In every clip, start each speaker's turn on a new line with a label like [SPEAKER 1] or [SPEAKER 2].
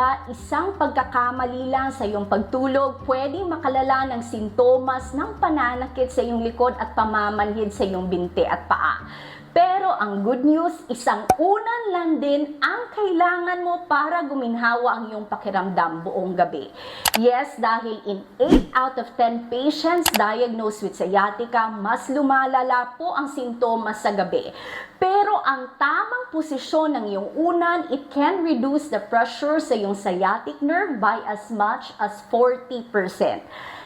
[SPEAKER 1] ba isang pagkakamali lang sa iyong pagtulog pwedeng makalala ng sintomas ng pananakit sa iyong likod at pamamanhid sa iyong binti at paa. Pero ang good news, isang unan lang din ang kailangan mo para guminhawa ang iyong pakiramdam buong gabi. Yes, dahil in 8 out of 10 patients diagnosed with sciatica, mas lumalala po ang sintomas sa gabi. Pero ang tamang posisyon ng iyong unan, it can reduce the pressure sa iyong sciatic nerve by as much as 40%.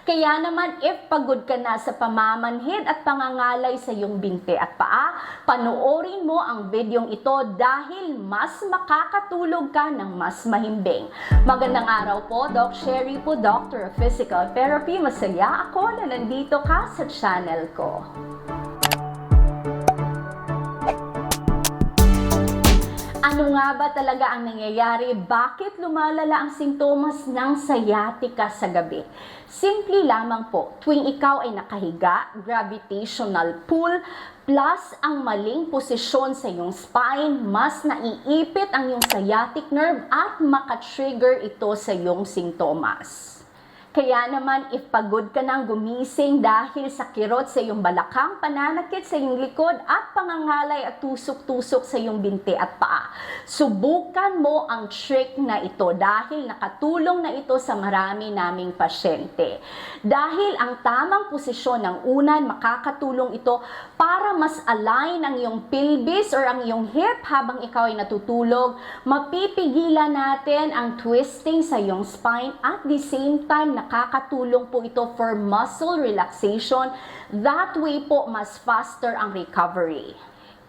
[SPEAKER 1] Kaya naman, if pagod ka na sa pamamanhid at pangangalay sa iyong binti at paa, panoorin mo ang videong ito dahil mas makakatulog ka ng mas mahimbing. Magandang araw po, Doc Sherry po, Doctor of Physical Therapy. Masaya ako na nandito ka sa channel ko. Ano nga ba talaga ang nangyayari? Bakit lumalala ang sintomas ng sciatica sa gabi? Simple lamang po, tuwing ikaw ay nakahiga, gravitational pull, plus ang maling posisyon sa iyong spine, mas naiipit ang iyong sciatic nerve at makatrigger ito sa iyong sintomas. Kaya naman, if pagod ka nang gumising dahil sa kirot sa iyong balakang, pananakit sa iyong likod at pangangalay at tusok-tusok sa iyong binti at paa, subukan mo ang trick na ito dahil nakatulong na ito sa marami naming pasyente. Dahil ang tamang posisyon ng unan, makakatulong ito para mas align ang iyong pelvis or ang iyong hip habang ikaw ay natutulog, mapipigilan natin ang twisting sa iyong spine at the same time nakakatulong po ito for muscle relaxation. That way po, mas faster ang recovery.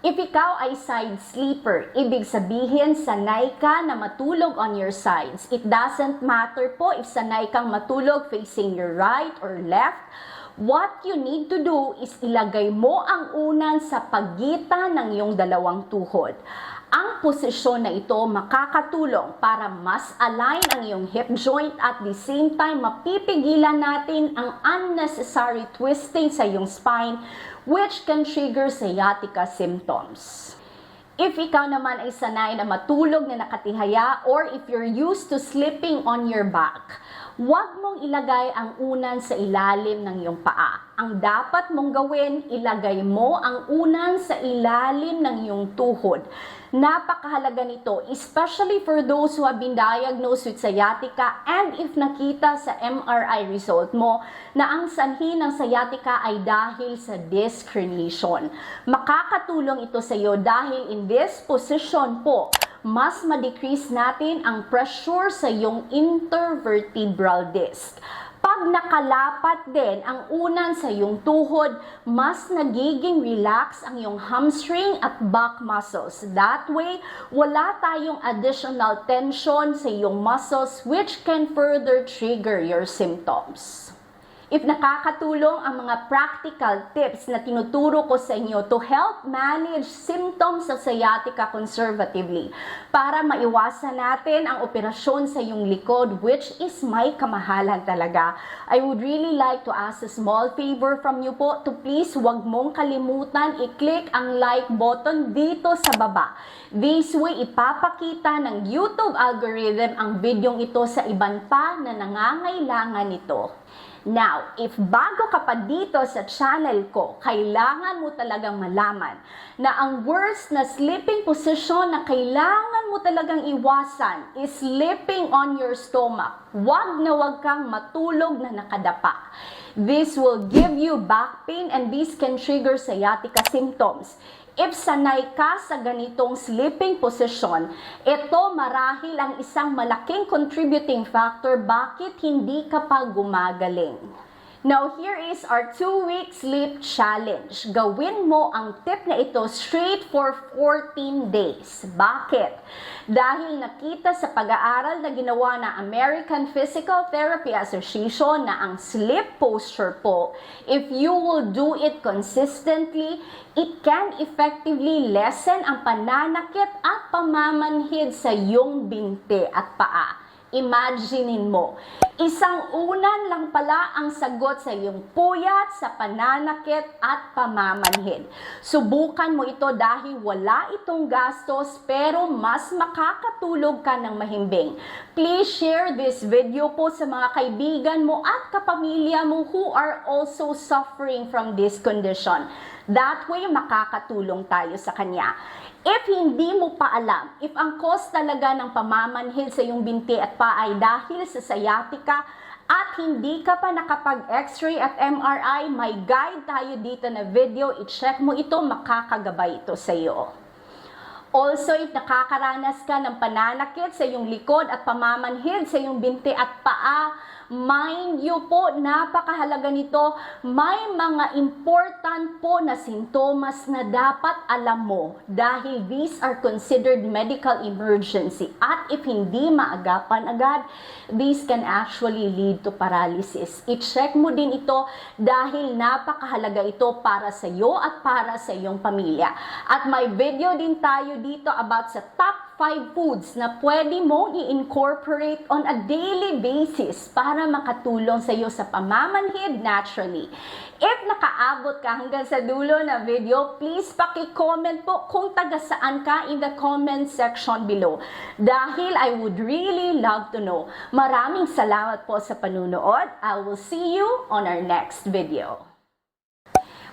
[SPEAKER 1] If ikaw ay side sleeper, ibig sabihin sanay ka na matulog on your sides. It doesn't matter po if sanay kang matulog facing your right or left. What you need to do is ilagay mo ang unan sa pagitan ng iyong dalawang tuhod. Ang posisyon na ito makakatulong para mas align ang iyong hip joint at the same time mapipigilan natin ang unnecessary twisting sa iyong spine which can trigger sciatica symptoms. If ikaw naman ay sanay na matulog na nakatihaya or if you're used to sleeping on your back, huwag mong ilagay ang unan sa ilalim ng iyong paa. Ang dapat mong gawin, ilagay mo ang unan sa ilalim ng iyong tuhod. Napakahalaga nito, especially for those who have been diagnosed with sciatica and if nakita sa MRI result mo na ang sanhi ng sciatica ay dahil sa disc herniation. Makakatulong ito sa iyo dahil in this position po, mas ma-decrease natin ang pressure sa iyong intervertebral disc. Pag nakalapat din ang unan sa iyong tuhod, mas nagiging relax ang iyong hamstring at back muscles. That way, wala tayong additional tension sa iyong muscles which can further trigger your symptoms. If nakakatulong ang mga practical tips na tinuturo ko sa inyo to help manage symptoms of sciatica conservatively para maiwasan natin ang operasyon sa iyong likod which is may kamahalan talaga. I would really like to ask a small favor from you po to please huwag mong kalimutan i-click ang like button dito sa baba. This way, ipapakita ng YouTube algorithm ang videong ito sa iban pa na nangangailangan nito. Now, if bago ka pa dito sa channel ko, kailangan mo talagang malaman na ang worst na sleeping position na kailangan mo talagang iwasan is sleeping on your stomach. Huwag na huwag kang matulog na nakadapa. This will give you back pain and this can trigger sciatica symptoms. If sanay ka sa ganitong sleeping position, ito marahil ang isang malaking contributing factor bakit hindi ka pa gumagaling. Now, here is our 2-week sleep challenge. Gawin mo ang tip na ito straight for 14 days. Bakit? Dahil nakita sa pag-aaral na ginawa ng American Physical Therapy Association na ang sleep posture po, if you will do it consistently, it can effectively lessen ang pananakit at pamamanhid sa iyong binti at paa. Imaginein mo, Isang unan lang pala ang sagot sa iyong puyat, sa pananakit at pamamanhid. Subukan mo ito dahil wala itong gastos pero mas makakatulog ka ng mahimbing. Please share this video po sa mga kaibigan mo at kapamilya mo who are also suffering from this condition. That way, makakatulong tayo sa kanya. If hindi mo pa alam, if ang cause talaga ng pamamanhid sa iyong binti at paa ay dahil sa sciatica at hindi ka pa nakapag-x-ray at MRI, may guide tayo dito na video. I-check mo ito, makakagabay ito sa iyo. Also, if nakakaranas ka ng pananakit sa iyong likod at pamamanhid sa iyong binti at paa, mind you po, napakahalaga nito. May mga important po na sintomas na dapat alam mo dahil these are considered medical emergency. At if hindi maagapan agad, these can actually lead to paralysis. I-check mo din ito dahil napakahalaga ito para sa iyo at para sa iyong pamilya. At may video din tayo dito about sa top 5 foods na pwede mong i-incorporate on a daily basis para makatulong sa iyo sa pamamanhid naturally. If nakaabot ka hanggang sa dulo na video, please paki-comment po kung taga saan ka in the comment section below. Dahil I would really love to know. Maraming salamat po sa panunood. I will see you on our next video.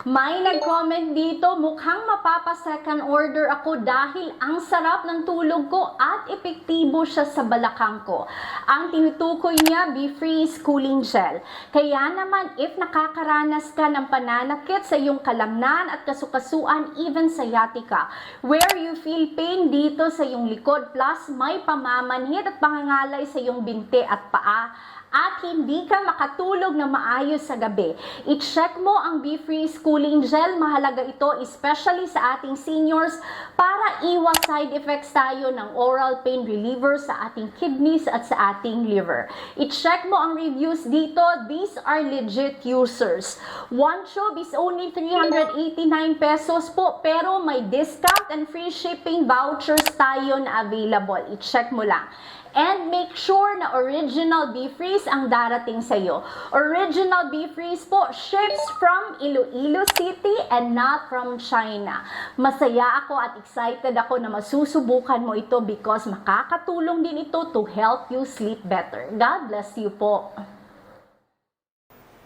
[SPEAKER 1] May nag-comment dito, mukhang mapapa-second order ako dahil ang sarap ng tulog ko at epektibo siya sa balakang ko. Ang tinutukoy niya, Be Freeze Cooling Gel. Kaya naman, if nakakaranas ka ng pananakit sa iyong kalamnan at kasukasuan, even sciatica, where you feel pain dito sa iyong likod plus may pamamanhid at pangangalay sa iyong binti at paa, at hindi ka makatulog na maayos sa gabi, i-check mo ang Be Free Cooling Gel. Mahalaga ito especially sa ating seniors para iwas side effects tayo ng oral pain reliever sa ating kidneys at sa ating liver. I-check mo ang reviews dito. These are legit users. One tube is only 389 pesos po pero may discount and free shipping vouchers tayo na available. I-check mo lang. And make sure na original beef freeze ang darating sa iyo. Original beef freeze po ships from Iloilo City and not from China. Masaya ako at excited ako na masusubukan mo ito because makakatulong din ito to help you sleep better. God bless you po.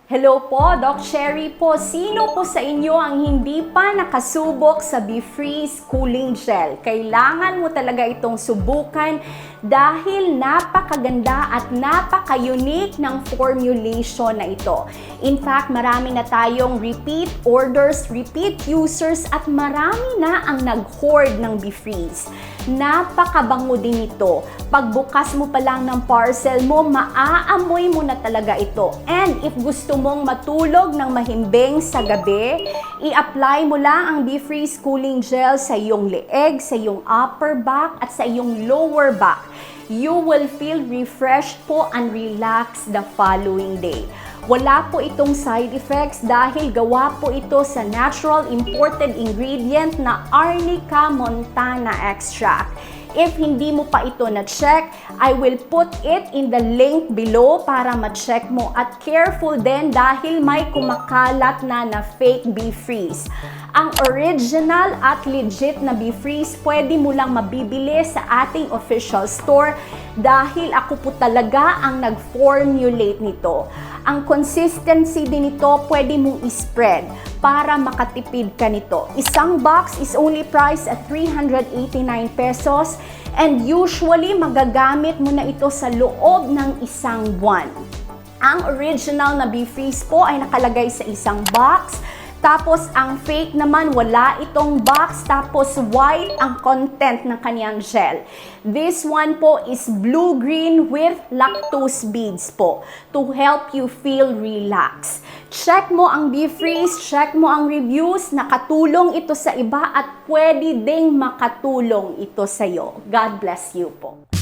[SPEAKER 1] Hello po, Doc Sherry po. Sino po sa inyo ang hindi pa nakasubok sa Be-Freeze Cooling Gel? Kailangan mo talaga itong subukan dahil napakaganda at napaka-unique ng formulation na ito. In fact, marami na tayong repeat orders, repeat users at marami na ang nag-hoard ng Be-Freeze. Napakabango din ito. Pagbukas mo pa lang ng parcel mo, maaamoy mo na talaga ito. And if gusto mong matulog ng mahimbing sa gabi, i-apply mo lang ang Be-Freeze Cooling Gel sa iyong leeg, sa iyong upper back at sa iyong lower back. You will feel refreshed po and relaxed the following day. Wala po itong side effects dahil gawa po ito sa natural imported ingredient na Arnica montana extract. If hindi mo pa ito na-check, I will put it in the link below para ma-check mo. At careful din dahil may kumakalat na na fake beef freeze. Ang original at legit na beef freeze, pwede mo lang mabibili sa ating official store dahil ako po talaga ang nag-formulate nito. Ang consistency din nito, pwede mong i-spread para makatipid ka nito. Isang box is only priced at 389 pesos and usually magagamit mo na ito sa loob ng isang buwan. Ang original na beef freeze po ay nakalagay sa isang box tapos, ang fake naman, wala itong box. Tapos, white ang content ng kanyang gel. This one po is blue-green with lactose beads po to help you feel relaxed. Check mo ang B-Freeze, check mo ang reviews. Nakatulong ito sa iba at pwede ding makatulong ito sa iyo. God bless you po.